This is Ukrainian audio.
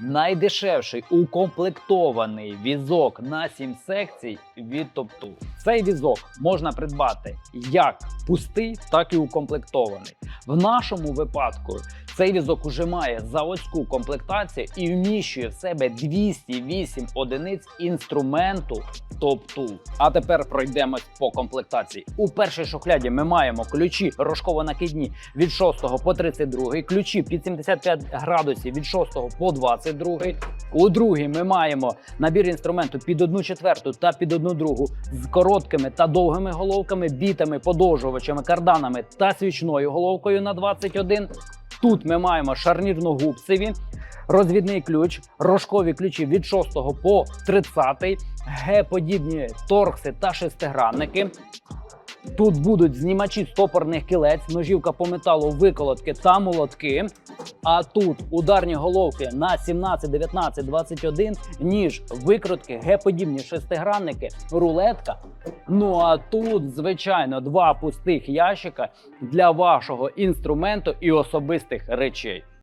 найдешевший укомплектований візок на 7 секцій від Топту. Цей візок можна придбати як пустий, так і укомплектований. В нашому випадку цей візок уже має заводську комплектацію і вміщує в себе 208 одиниць інструменту Топту. А тепер пройдемось по комплектації. У першій шухляді ми маємо ключі рожково-накидні від 6 по 32, ключі під 75 градусів від 6 по 22. У другій ми маємо набір інструменту під 1 четверту та під 1 другу з короткими та довгими головками, бітами, подовжувачами, карданами та свічною головкою на 21. Тут ми маємо шарнірно губцеві, розвідний ключ, рожкові ключі від 6 по 30, Г-подібні торкси та шестигранники. Тут будуть знімачі стопорних кілець, ножівка по металу, виколотки та молотки. А тут ударні головки на 17, 19, 21, ніж, викрутки, Г-подібні шестигранники, рулетка. Ну а тут, звичайно, два пустих ящика для вашого інструменту і особистих речей.